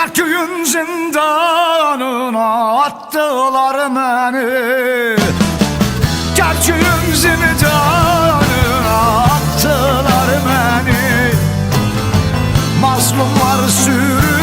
Kırköy'ün zindanına attılar beni. Kırköy'ün zindanına attılar beni. Mazlumlar sürü